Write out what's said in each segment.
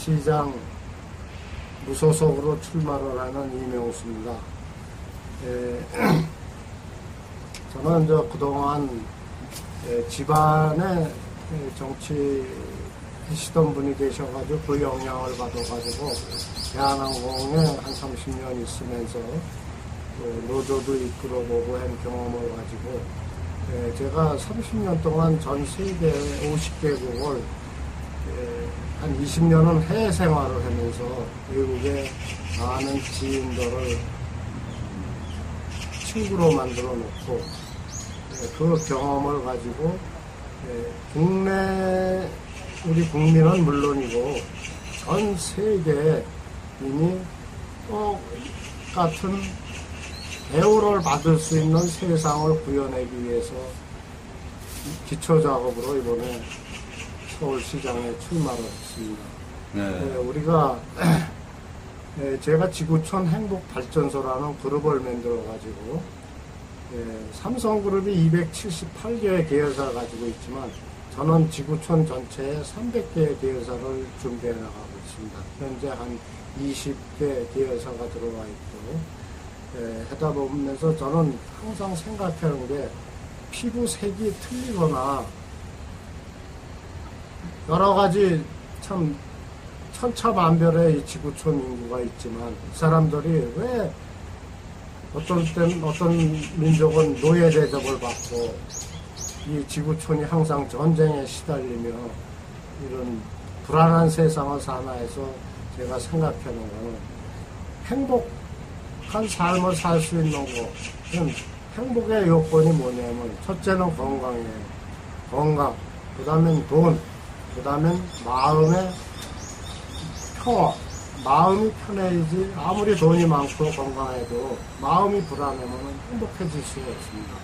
시장 무소속으로 출마를 하는 이명수입니다. 예, 저는 저 그동안 예, 집안에 예, 정치 하시던 분이 계셔가지고 그 영향을 받아가지고 대한항공에 한 30년 있으면서 또 노조도 이끌어보고 한 경험을 가지고 예, 제가 30년 동안 전 세계 50개국을 예, 한 20년은 해외 생활을 하면서 외국에 많은 지인들을 친구로 만들어 놓고 예, 그 경험을 가지고 예, 국내 우리 국민은 물론이고 전 세계에 이미 똑같은 대우를 받을 수 있는 세상을 구현하기 위해서 기초 작업으로 이번에 서울시장에 출마를 했습니다. 네, 네. 우리가 예, 제가 지구촌 행복발전소라는 그룹을 만들어 가지고 예, 삼성그룹이 278개의 계열사를 가지고 있지만 저는 지구촌 전체에 300개의 계열사를 준비해 나가고 있습니다. 현재 한 20개 계열사가 들어와 있고 예, 하다 보면서 저는 항상 생각하는 게 피부 색이 틀리거나 여러 가지 참 천차만별의 이 지구촌 인구가 있지만 이 사람들이 왜 어떤 땐 어떤 민족은 노예 대접을 받고 이 지구촌이 항상 전쟁에 시달리며 이런 불안한 세상을 사나 해서 제가 생각하는 거는 행복한 삶을 살 수 있는 거 그럼 행복의 요건이 뭐냐면 첫째는 건강이에요. 건강 그 다음엔 돈 그 다음엔 마음의 평화. 마음이 편해야지 아무리 돈이 많고 건강해도 마음이 불안하면 행복해질 수가 없습니다.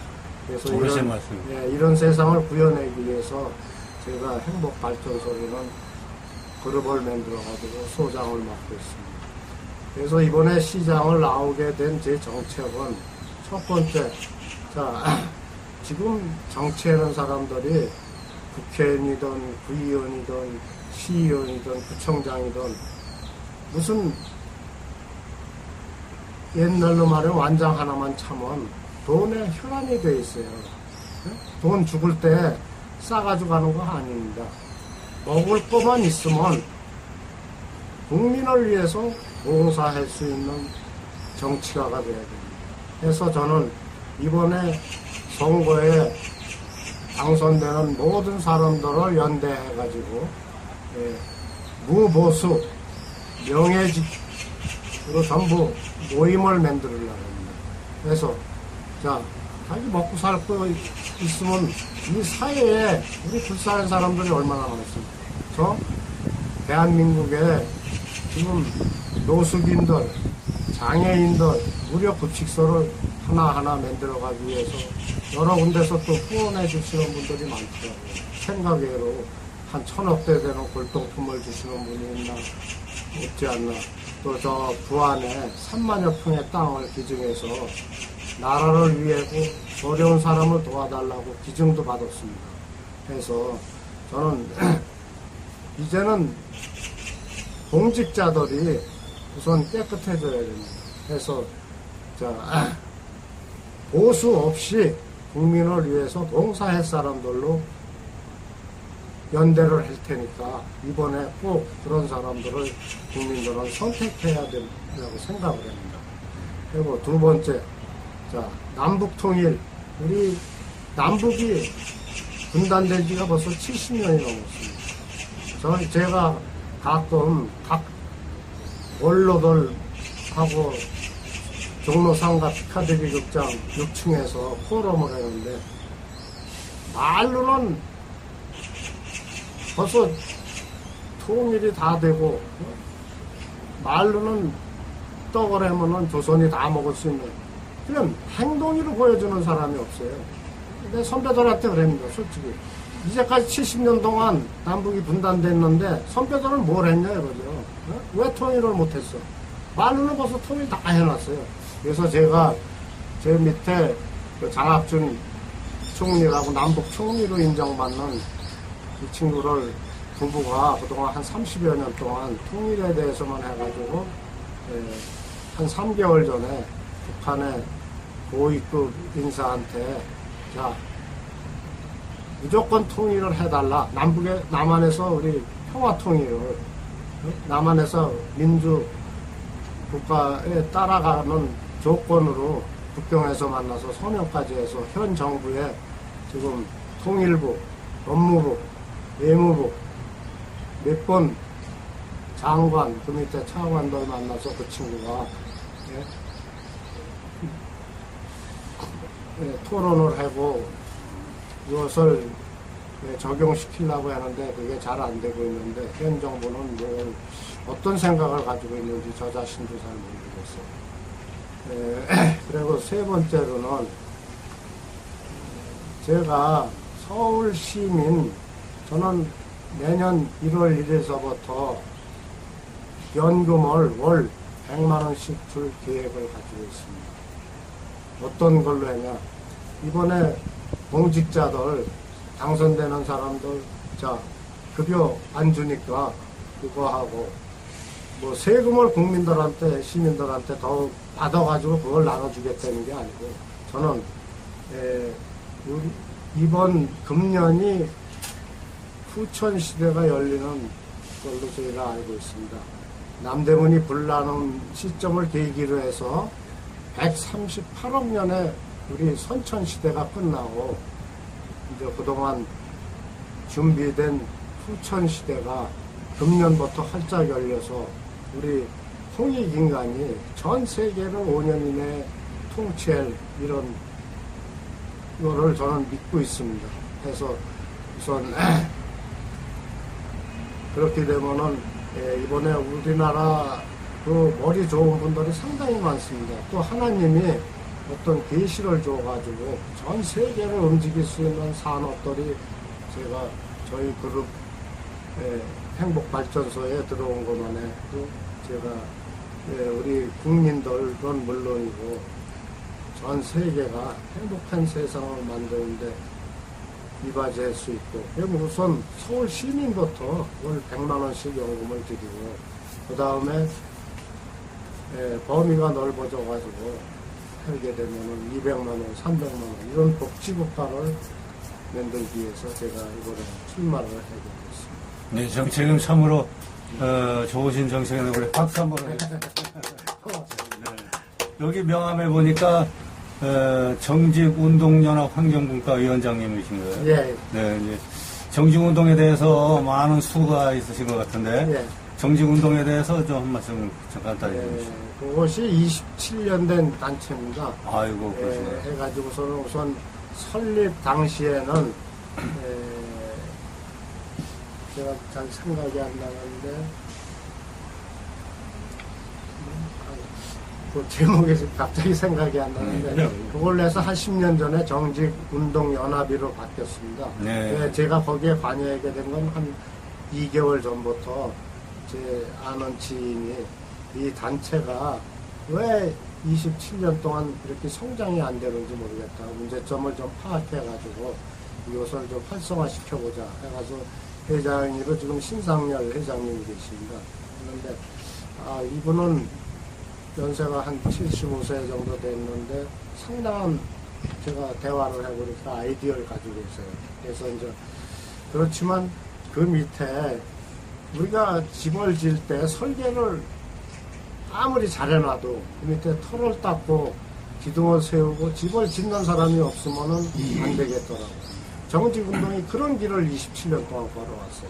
그래서 이런, 말씀. 예, 이런 세상을 구현하기 위해서 제가 행복 발전소라는 그룹을 만들어가지고 소장을 맡고 있습니다. 그래서 이번에 시장을 나오게 된 제 정책은 첫 번째, 자, 지금 정치하는 사람들이 국회의원이든 구의원이든 시의원이든 구청장이든 무슨 옛날로 말하면 완장 하나만 차면 돈에 혈안이 돼 있어요. 돈 죽을 때 싸가지고 가는 거 아닙니다. 먹을 거만 있으면 국민을 위해서 봉사할 수 있는 정치가가 돼야 됩니다. 그래서 저는 이번에 선거에 당선되는 모든 사람들을 연대해가지고 예, 무보수 명예직으로 전부 모임을 만들려고 합니다. 그래서 자 자기 먹고 살거 있으면 이 사회에 우리 불쌍한 사람들이 얼마나 많습니까? 저 대한민국에 지금 노숙인들, 장애인들 무료 급식소를 하나하나 만들어가기 위해서 여러 군데서 또 후원해 주시는 분들이 많더라고요. 생각외로 한 천억 대 되는 골동품을 주시는 분이 있나 없지 않나. 또 저 부안에 3만여 평의 땅을 기증해서 나라를 위해고 어려운 사람을 도와달라고 기증도 받았습니다. 그래서 저는 이제는 공직자들이 우선 깨끗해져야 됩니다. 그래서 자 보수 없이 국민을 위해서 봉사할 사람들로 연대를 할 테니까 이번에 꼭 그런 사람들을 국민들은 선택해야 된다고 생각을 합니다. 그리고 두 번째, 자 남북 통일 우리 남북이 분단된 지가 벌써 70년이 넘었습니다. 저 제가 가끔 각 원로들하고 종로상가 피카데리 극장 6층에서 포럼을 하는데 말로는 벌써 통일이 다 되고 말로는 떡을 하면은 조선이 다 먹을 수 있는 그냥 행동으로 보여주는 사람이 없어요. 근데 선배들한테 그럽니다, 솔직히. 이제까지 70년 동안 남북이 분단됐는데 선배들은 뭘 했냐 이거죠. 어? 왜 통일을 못했어? 말로는 벌써 통일 다 해놨어요. 그래서 제가 제 밑에 그 장학준 총리라고 남북 총리로 인정받는 이 친구를 부부가 그동안 한 30여 년 동안 통일에 대해서만 해가지고 예, 한 3개월 전에 북한의 고위급 인사한테 자 무조건 통일을 해달라 남북에 남한에서 우리 평화 통일을 어? 남한에서 민주 국가에 따라가는 조건으로 북경에서 만나서 서명까지 해서 현 정부의 지금 통일부, 법무부, 외무부 몇 번 장관, 그 밑에 차관들 만나서 그 친구가 예? 예, 토론을 하고 이것을 예, 적용시키려고 하는데 그게 잘 안 되고 있는데 현 정부는 뭐 어떤 생각을 가지고 있는지 저 자신도 잘 모르겠어요. 예, 그리고 세 번째로는 제가 서울 시민 저는 내년 1월 1일서부터 연금을 월 100만 원씩 줄 계획을 가지고 있습니다. 어떤 걸로 하냐? 이번에 공직자들 당선되는 사람들 자 급여 안 주니까 그거 하고 뭐 세금을 국민들한테 시민들한테 더 받아가지고 그걸 나눠주겠다는 게 아니고 저는 에, 우리 이번 금년이 후천 시대가 열리는 걸로 저희가 알고 있습니다. 남대문이 불나는 시점을 계기로 해서 138억 년에 우리 선천 시대가 끝나고 이제 그동안 준비된 후천 시대가 금년부터 활짝 열려서 우리 홍익 인간이 전 세계를 5년 이내에 통치할 이런 거를 저는 믿고 있습니다. 그래서 우선 그렇게 되면은 예, 이번에 우리나라 그 머리 좋은 분들이 상당히 많습니다. 또 하나님이 어떤 계시를 줘가지고 전 세계를 움직일 수 있는 산업들이 제가 저희 그룹 예, 행복발전소에 들어온 것만 해도 제가 예, 우리 국민들은 물론이고 전 세계가 행복한 세상을 만드는데 이바지할 수 있고 우선 서울 시민부터 월 100만 원씩 연금을 드리고 그 다음에 범위가 넓어져 가지고 하게 되면은 200만 원, 300만 원 이런 복지국가를 만들기 위해서 제가 이번에 출마를 하게 됐습니다. 네, 정책은 참으로 어, 좋으신 정책인데 우리 박수 한번. 네. 여기 명함에 보니까 어, 정직운동연합 환경분과 위원장님이신 거예요. 예, 네, 이제 정직운동에 대해서 많은 수가 있으신 것 같은데 예. 정직운동에 대해서 좀 한 말씀 좀 간단히 예, 해주시죠. 그것이 27년 된 단체입니다. 아이고 예, 그러시네요. 해가지고서는 우선 설립 당시에는 예, 제가 잘 생각이 안 나는데 그 지금 갑자기 생각이 안 나는데 네. 그걸로 해서 한 10년 전에 정직 운동 연합위로 바뀌었습니다. 네. 예, 제가 거기에 관여하게 된 건 한 2개월 전부터 제 아는 지인이 이 단체가 왜 27년 동안 이렇게 성장이 안 되는지 모르겠다. 문제점을 좀 파악해가지고 이것을 좀 활성화시켜보자 해가지고 회장으로 지금 신상열 회장님이 계십니다. 그런데 아, 이분은 연세가 한 75세 정도 됐는데 상당한 제가 대화를 해보니까 아이디어를 가지고 있어요. 그래서 이제 그렇지만 그 밑에 우리가 집을 지을 때 설계를 아무리 잘해놔도 그 밑에 털을 닦고 기둥을 세우고 집을 짓는 사람이 없으면은 안 되겠더라고요. 정직운동이 그런 길을 27년 동안 걸어왔어요.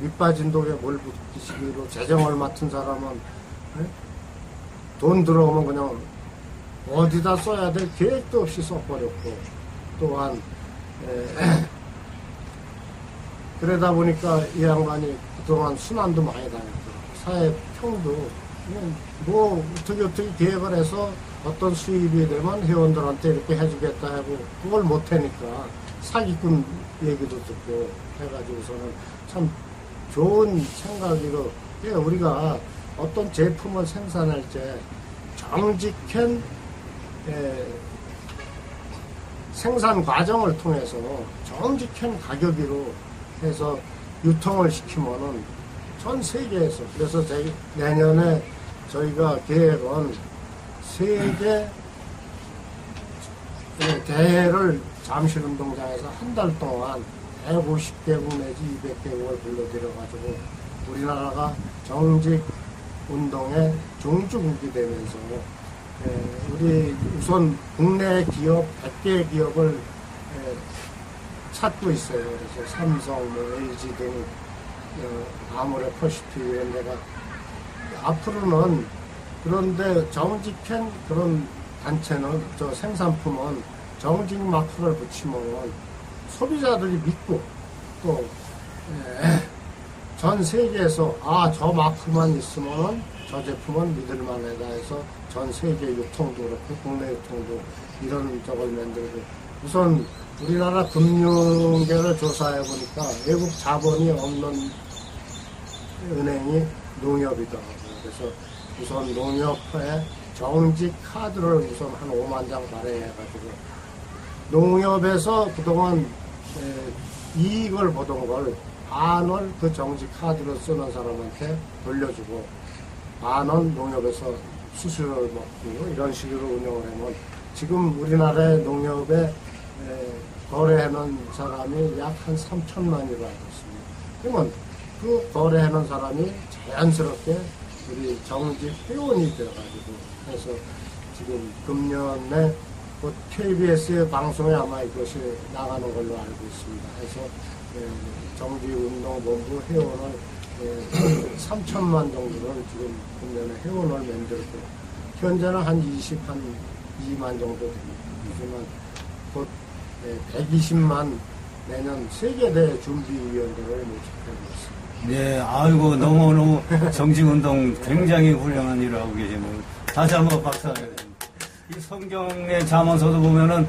밑빠진 독에 물 붓기시기로 재정을 맡은 사람은 예? 돈 들어오면 그냥 어디다 써야 될 계획도 없이 써버렸고 또한 에, 그러다 보니까 이 양반이 그동안 순환도 많이 당했고 사회 평도 그냥 뭐 어떻게 어떻게 계획을 해서 어떤 수입이 되면 회원들한테 이렇게 해주겠다 하고 그걸 못하니까 사기꾼 얘기도 듣고 해가지고서는 참 좋은 생각이로 예, 우리가 어떤 제품을 생산할 때 정직한 예, 생산 과정을 통해서 정직한 가격으로 해서 유통을 시키면은 전 세계에서 그래서 저희 내년에 저희가 계획은 세계 예, 대회를 잠실 운동장에서 한 달 동안 150개국 내지 200개국을 불러들여가지고 우리나라가 정직 운동의 종주국이 되면서 예, 우리 우선 국내 기업 100개 기업을 예, 찾고 있어요. 그래서 삼성, 뭐 LG 등 어, 아모레 퍼시피 이런 데가 앞으로는 그런데 정직한 그런 단체는 저 생산품은 정직 마크를 붙이면 소비자들이 믿고 또 전 세계에서 아 저 마크만 있으면 저 제품은 믿을만하다 해서 전 세계 유통도 그렇고 국내 유통도 이런 적을 만들고 우선 우리나라 금융계를 조사해 보니까 외국 자본이 없는 은행이 농협이더라고요. 그래서 우선 농협에 정직 카드를 우선 한 5만 장 발행해가지고 농협에서 그동안 에, 이익을 보던 걸 반을 그 정직 카드로 쓰는 사람한테 돌려주고 반은 농협에서 수수료를 먹고 이런 식으로 운영을 하면 지금 우리나라의 농협에 에, 거래하는 사람이 약 한 3천만이라고 알고 있습니다. 그러면 그 거래하는 사람이 자연스럽게 우리 정직 회원이 되어가지고 해서 지금 금년에 곧 KBS의 방송에 아마 이것이 나가는 걸로 알고 있습니다. 해서 예, 정직운동본부 회원을 예, 3천만 정도를 지금 금년에 회원을 만들고 현재는 한 20, 한 2만 정도 됩니다. 하지만 곧 예, 120만 내년 세계대회 준비위원들을 모집하고 있습니다. 네, 아이고, 너무너무 정직운동 굉장히 훌륭한 일을 하고 계시네요. 다시 한번 박수하겠습니다. 이 성경의 자문서도 보면은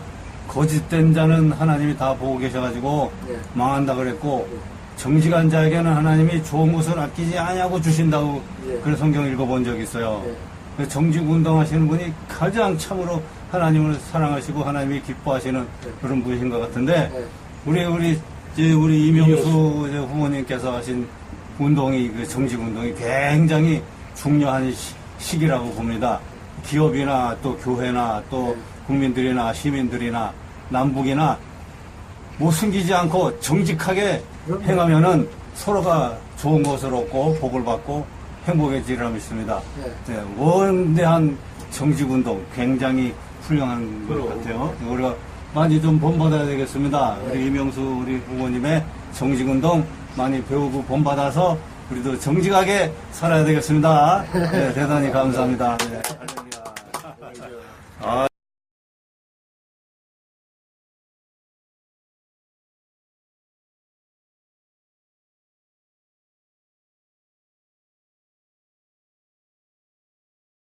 거짓된 자는 하나님이 다 보고 계셔가지고 네. 망한다 그랬고 정직한 자에게는 하나님이 좋은 것을 아끼지 아니하고 주신다고 예. 그런 성경 읽어본 적이 있어요. 네. 그 정직 운동 하시는 분이 가장 참으로 하나님을 사랑하시고 하나님이 기뻐하시는 네. 그런 분이신 것 같은데 네. 우리 우리 이제 우리 이명수 이제 후보님께서 하신 운동이 그 정직 운동이 굉장히 중요한 시- 시기라고 봅니다. 기업이나 또 교회나 또 네. 국민들이나 시민들이나 남북이나 뭐 숨기지 않고 정직하게. 행하면은 서로가 좋은 것을 얻고 복을 받고 행복해지리라 믿습니다. 네. 네, 원대한 정직 운동 굉장히 훌륭한 것. 같아요. 우리가 많이 좀 본받아야 되겠습니다. 네. 우리 이명수 우리 후보님의 정직운동 많이 배우고 본받아서 우리도 정직하게 살아야 되겠습니다. 네, 대단히 감사합니다. 네. 아.